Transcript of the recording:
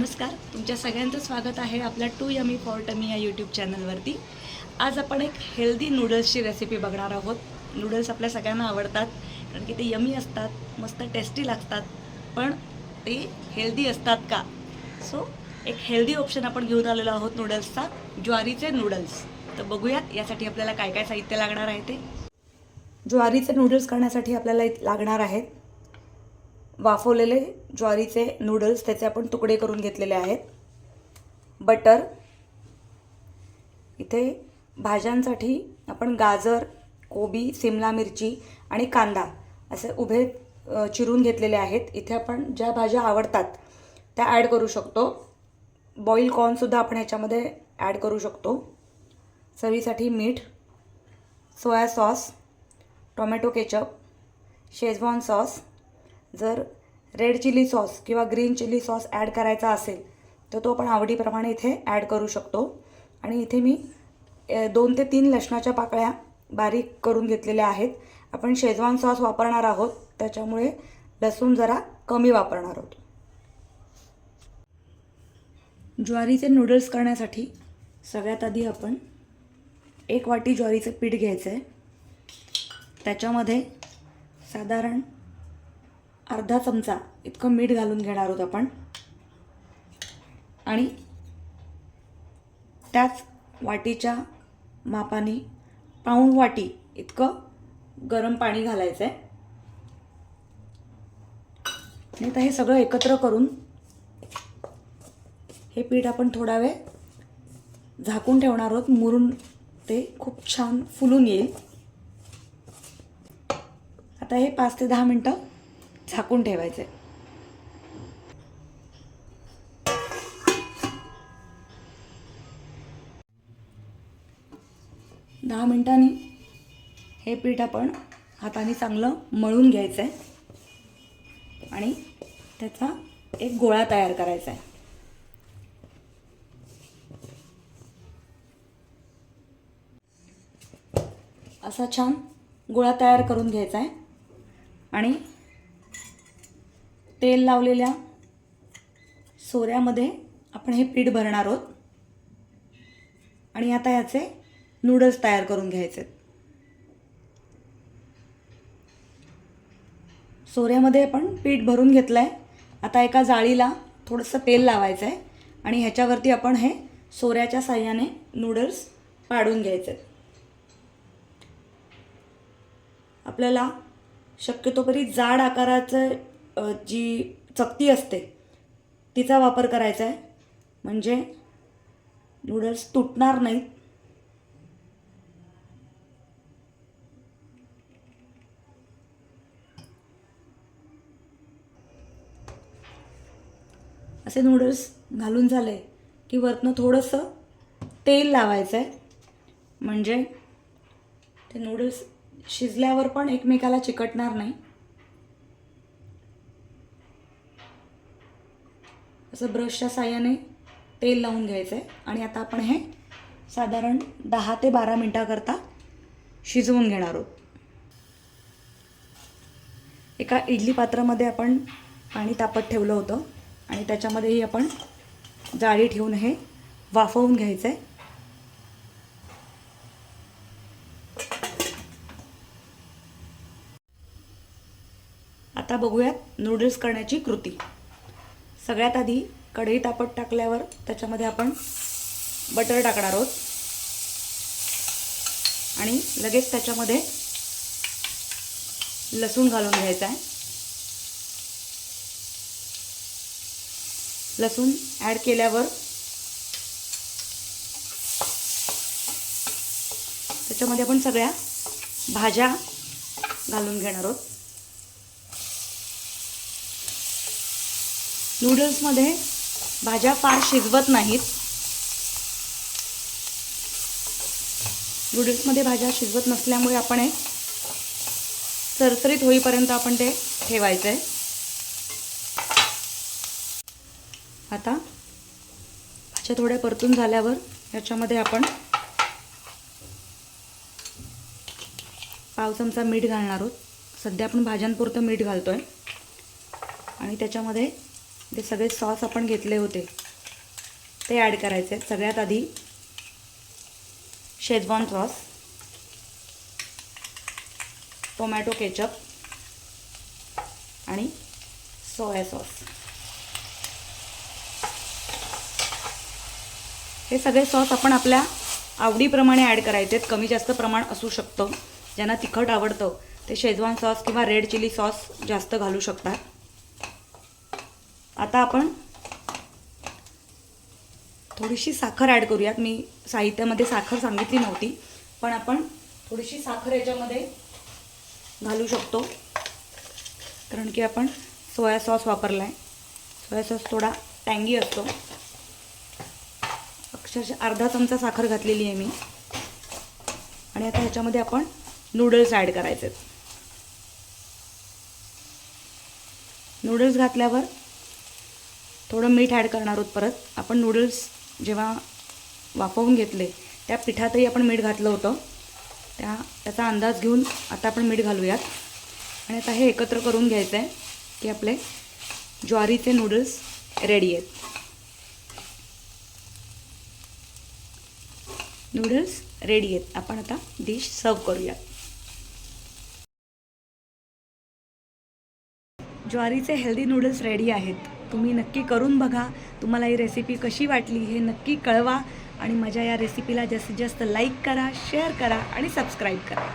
नमस्कार तुमच्या सगळ्यांचं स्वागत आहे आपल्या टू यमी फॉर टमी या यूट्यूब चॅनलवरती आज आपण एक हेल्दी नूडल्सची रेसिपी बघणार आहोत. नूडल्स आपल्या सगळ्यांना आवडतात कारण की ते यमी असतात मस्त टेस्टी लागतात पण ते हेल्दी असतात का? सो एक हेल्दी ऑप्शन आपण घेऊन आलेलो आहोत नूडल्सचा ज्वारीचे नूडल्स तर बघूयात यासाठी आपल्याला काय काय साहित्य लागणार आहे ते. ज्वारीचे नूडल्स करण्यासाठी आपल्याला लागणार आहेत वाफवलेले ज्वारीचे नूडल्स त्याचे आपण तुकडे करून घेतलेले आहेत. बटर इथे भाज्यांसाठी आपण गाजर कोबी सिमला मिरची आणि कांदा असे उभे चिरून घेतलेले आहेत. इथे आपण ज्या भाज्या आवडतात त्या ॲड करू शकतो. बॉईल कॉर्नसुद्धा आपण ह्याच्यामध्ये ॲड करू शकतो. चवीसाठी मीठ soya sauce tomato ketchup schezwan sauce जर रेड चिली सॉस किंवा ग्रीन चिली सॉस ॲड करायचा असेल तर तो आपण आवडीप्रमाणे इथे ॲड करू शकतो. आणि इथे मी दोन ते तीन लसणाच्या पाकळ्या बारीक करून घेतलेल्या आहेत. आपण शेजवान सॉस वापरणार आहोत त्याच्यामुळे लसूण जरा कमी वापरणार आहोत. ज्वारीचे नूडल्स करण्यासाठी सगळ्यात आधी आपण एक वाटी ज्वारीचं पीठ घ्यायचं आहे त्याच्यामध्ये साधारण अर्धा चमचा इतकं मीठ घालून घेणार आहोत आपण. आणि त्याच वाटीच्या मापाने पाऊण वाटी इतकं गरम पाणी घालायचं आहे आणि आता हे सगळं एकत्र करून हे पीठ आपण थोडा वेळ झाकून ठेवणार आहोत. मुरून ते खूप छान फुलून येईल. आता हे पाच ते दहा मिनटं झाकून ठेवायचे. दहा मिनिटांनी हे पीठ आपण हाताने चांगलं मळून घ्यायचं आहे आणि त्याचा एक गोळा तयार करायचा आहे असा छान गोळा तयार करून घ्यायचा आहे आणि तेल लावलेल्या सोऱ्यामध्ये आपण हे पीठ भरणार आहोत. आणि आता याचे नूडल्स तयार करून घ्यायचे. सोऱ्यामध्ये आपण पीठ भरून घेतलं आहे आता एका जाळीला थोडंसं तेल लावायचं आहे आणि ह्याच्यावरती आपण हे सोऱ्याच्या साह्याने नूडल्स पाडून घ्यायचे. आपल्याला शक्यतोपरी जाड आकाराचं जी चकती असते तिचा वापर करायचा आहे. म्हणजे नूडल्स तुटणार नाहीत. असे नूडल्स घालून झाले की वरतनं थोडंसं तेल लावायचं आहे म्हणजे ते नूडल्स शिजल्यावर पण एकमेकाला चिकटणार नाही. असं ब्रशच्या साह्याने तेल लावून घ्यायचं आहे आणि आता आपण हे साधारण दहा ते बारा मिनटाकरता शिजवून घेणार आहोत. एका इडली पात्रामध्ये आपण पाणी तापत ठेवलं होतं. आणि त्याच्यामध्येही आपण जाळी ठेवून हे वाफवून घ्यायचं आहे आता बघूयात नूडल्स करण्याची कृती. सगळ्यात आधी कढई तापत टाकल्यावर त्याच्यामध्ये आपण बटर टाकणार आहोत. आणि लगेच त्याच्यामध्ये लसूण घालून घ्यायचा आहे. लसूण ॲड केल्यावर त्याच्यामध्ये आपण सगळ्या भाज्या घालून घेणार आहोत. नूडल्समध्ये भाज्या फार शिजवत नाहीत. नूडल्समध्ये भाज्या शिजवत नसल्यामुळे आपण हे चरचरीत होईपर्यंत आपण ते ठेवायचं आहे आता भाज्या थोड्या परतून झाल्यावर याच्यामध्ये आपण पाव चमचा मीठ घालणार आहोत. सध्या आपण भाज्यांपुरतं मीठ घालतो आहे आणि त्याच्यामध्ये ते सगळे सॉस आपण घेतले होते. ते ॲड करायचे. आहेत सगळ्यात आधी शेजवान सॉस टोमॅटो केचप आणि सोया सॉस हे सगळे सॉस आपण आपल्या आवडीप्रमाणे ॲड करायचे आहेत कमी जास्त प्रमाण असू शकतं. ज्यांना तिखट आवडतं ते शेजवान सॉस किंवा रेड चिली सॉस जास्त घालू शकतात. आता आपण थोडीशी साखर ॲड करूयात. मी साहित्यामध्ये साखर सांगितली नव्हती पण आपण थोडीशी साखर याच्यामध्ये घालू शकतो. कारण की आपण सोया सॉस वापरला आहे सोया सॉस थोडा टँगी असतो. अक्षरशः अर्धा चमचा साखर घातलेली आहे मी. आणि आता ह्याच्यामध्ये आपण नूडल्स ॲड करायचे आहेत नूडल्स घातल्यावर थोडं मीठ ॲड करणार आहोत परत. आपण नूडल्स जेव्हा वाफवून घेतले त्या पिठातही आपण मीठ घातलं होतं. त्या त्याचा अंदाज घेऊन आता आपण मीठ घालूयात. आणि आता हे एकत्र करून घ्यायचं आहे की आपले ज्वारीचे नूडल्स रेडी आहेत. नूडल्स रेडी आहेत. आपण आता डिश सर्व करूयात. ज्वारीचे हेल्दी नूडल्स रेडी आहेत. तुम्ही नक्की करून बघा. तुम्हाला ही रेसिपी कशी वाटली हे नक्की कळवा. आणि माझ्या या रेसिपीला जास्तीत जास्त लाईक करा शेअर करा आणि सबस्क्राईब करा.